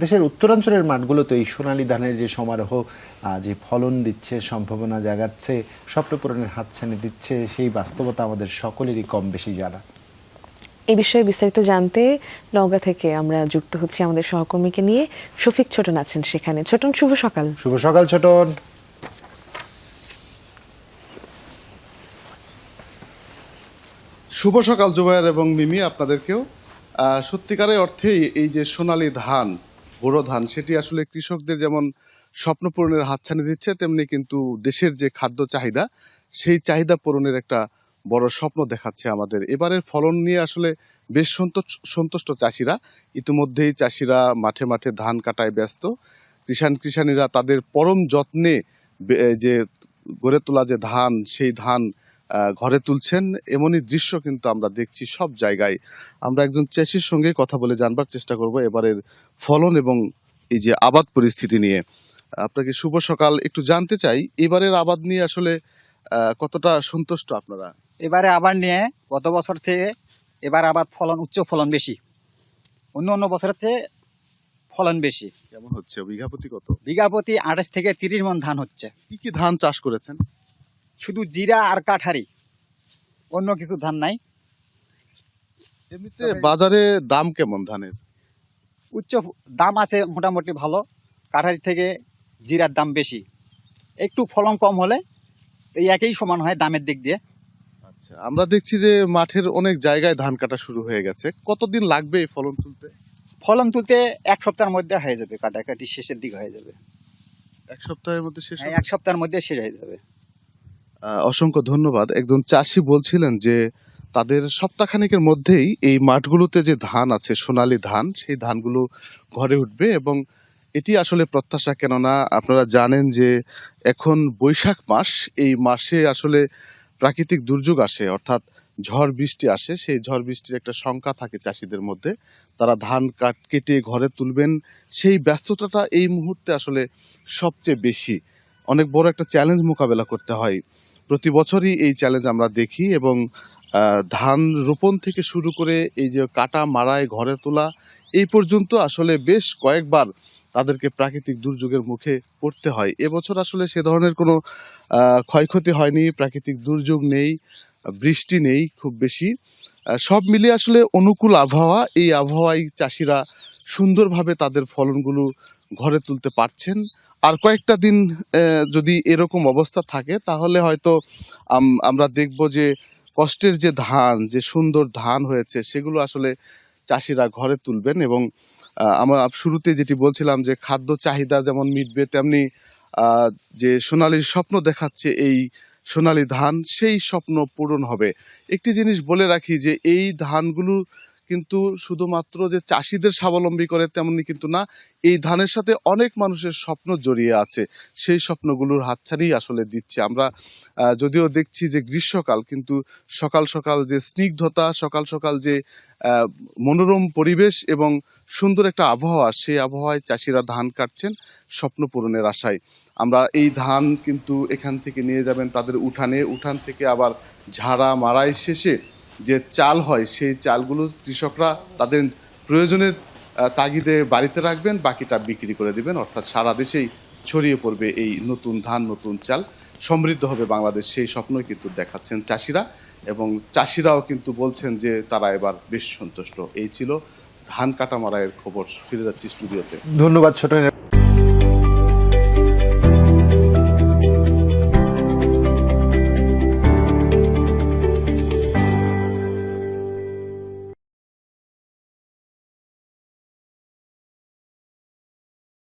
দেশের উত্তরাঞ্চলের মাঠগুলোতে এই সোনালী ধানের যে সমারোহ যে ফলন দিচ্ছে সম্ভাবনা জাগাচ্ছে স্বপ্ন পূরণের হাতছানি দিচ্ছে সেই বাস্তবতা আমাদের সকলেরই কম বেশি জানা। এই বিষয়ে বিস্তারিত জানতে নওগাঁ থেকে আমরা যুক্ত হচ্ছি আমাদের সহকর্মীকে নিয়ে। শফিক ছোটন আছেন সেখানে। ছোটন শুভ সকাল। শুভ সকাল ছোটন। শুভ সকাল জুবায়ের এবং মিমি আপনাদেরকেও। সত্যিকারের অর্থেই এই যে সোনালী ধান বোরো ধান, সেটি আসলে কৃষকদের যেমন স্বপ্ন পূরণের হাতছানি দিচ্ছে, তেমনি কিন্তু দেশের যে খাদ্য চাহিদা, সেই চাহিদা পূরণের একটা বড় স্বপ্ন দেখাচ্ছে আমাদের। এবারের ফলন নিয়ে আসলে বেশ সন্তোষ, সন্তুষ্ট চাষিরা। ইতিমধ্যেই চাষিরা মাঠে মাঠে ধান কাটায় ব্যস্ত। কৃষাণ কৃষানীরা তাদের পরম যত্নে যে গড়ে তোলা যে ধান, সেই ধান ঘরে তুলছেন এমনই দৃশ্য কিন্তু আমরা দেখছি সব জায়গায়। আমরা একজন চাষির সঙ্গে কথা বলে জানবার চেষ্টা করব এবারের ফলন এবং এই যে আবাদ পরিস্থিতি নিয়ে। আপনাকে শুভ সকাল। একটু জানতে চাই এবারের আবাদ নিয়ে আসলে কতটা সন্তুষ্ট আপনারা? এবারে আবার নিয়ে গত বছর থেকে এবার আবার ফলন উচ্চ ফলন বেশি। অন্য অন্য বছরের থেকে ফলন বেশি। কেমন হচ্ছে? বিঘাপতি কত? বিঘা প্রতি আঠাশ থেকে তিরিশ মন ধান হচ্ছে। কি কি ধান চাষ করেছেন? শুধু জিরা আর কাঠারি অন্য কিছু ধান নাই। এমনিতে বাজারে দাম কেমন ধানের? উচ্চ দাম আছে মোটামুটি ভালো কাঠারি থেকে জিরার দাম বেশি। একটু ফলন কম হলে এই একই সমান হয় দামের দিক দিয়ে। আচ্ছা আমরা দেখছি যে মাঠের অনেক জায়গায় ধান কাটা শুরু হয়ে গেছে। কতদিন লাগবে এই ফলন তুলতে? ফলন তুলতে এক সপ্তাহের মধ্যে হয়ে যাবে কাটাকাটি শেষের দিকে হয়ে যাবে। এক সপ্তাহের মধ্যে শেষ হবে? এক সপ্তাহের মধ্যে শেষ হয়ে যাবে। অসংখ্য ধন্যবাদ। একজন চাষি বলছিলেন যে, তাদের সপ্তাহখানেকের মধ্যেই এই মাঠগুলোতে যে ধান আছে, সোনালী ধান, সেই ধানগুলো ঘরে উঠবে এবং এটি আসলে প্রত্যাশা। কেননা আপনারা জানেন যে, এখন বৈশাখ মাস, এই মাসে আসলে প্রাকৃতিক দুর্যোগ আসে, অর্থাৎ ঝড় বৃষ্টি আসে, সেই ঝড় বৃষ্টির একটা শঙ্কা থাকে চাষিদের মধ্যে। তারা ধান কাট, কেটে ঘরে তুলবেন, সেই ব্যস্ততাটা এই মুহূর্তে আসলে সবচেয়ে বেশি। অনেক বড় একটা চ্যালেঞ্জ মোকাবেলা করতে হয়। প্রতি বছরই এই চ্যালেঞ্জ আমরা দেখি এবং ধান রোপণ থেকে শুরু করে এই যে কাটা মারায় ঘরে তোলা, এই পর্যন্ত আসলে বেশ কয়েকবার তাদেরকে প্রাকৃতিক দুর্যোগের মুখে পড়তে হয়। এবছর আসলে সে ধরনের কোনো ক্ষয়ক্ষতি হয়নি, প্রাকৃতিক দুর্যোগ নেই, বৃষ্টি নেই খুব বেশি। সব মিলিয়ে আসলে অনুকূল আবহাওয়া, এই আবহাওয়ায় চাষিরা সুন্দরভাবে তাদের ফলনগুলো ঘরে তুলতে পারছেন। আর কয়েকটা দিন যদি এরকম অবস্থা থাকে, তাহলে হয়তো আমরা দেখব যে কষ্টের যে ধান, যে সুন্দর ধান হয়েছে, সেগুলো আসলে চাষিরা ঘরে তুলবেন এবং আমরা শুরুতে যেটি বলছিলাম যে খাদ্য চাহিদা যেমন মিটবে, তেমনি যে সোনালির স্বপ্ন দেখাচ্ছে এই সোনালী ধান, সেই স্বপ্ন পূরণ হবে। একটি জিনিস বলে রাখি যে এই ধানগুলো কিন্তু শুধুমাত্র যে চাষিদের স্বাবলম্বী করে তেমনি কিন্তু না, এই ধানের সাথে অনেক মানুষের স্বপ্ন জড়িয়ে আছে। সেই স্বপ্নগুলোর হাতছানি আসলে দিচ্ছে। আমরা যদিও দেখছি যে গ্রীষ্মকাল, কিন্তু সকাল সকাল যে স্নিগ্ধতা, সকাল সকাল যে মনোরম পরিবেশ এবং সুন্দর একটা আবহাওয়া, সেই আবহাওয়ায় চাষিরা ধান কাটছেন স্বপ্ন পূরণের আশায়। আমরা এই ধান কিন্তু এখান থেকে নিয়ে যাবেন তাদের উঠানে। উঠান থেকে আবার ঝাড়া মারাই শেষে যে চাল হয়, সেই চালগুলো কৃষকরা তাদের প্রয়োজনের তাগিদে বাড়িতে রাখবেন, বাকিটা বিক্রি করে দিবেন। অর্থাৎ সারা দেশেই ছড়িয়ে পড়বে এই নতুন ধান, নতুন চাল। সমৃদ্ধ হবে বাংলাদেশ, সেই স্বপ্নই কিন্তু দেখাচ্ছেন চাষিরা। এবং চাষিরাও কিন্তু বলছেন যে তারা এবার বেশ সন্তুষ্ট। এই ছিল ধান কাটা মারাইয়ের খবর। ফিরে যাচ্ছি স্টুডিওতে। ধন্যবাদ ছোটন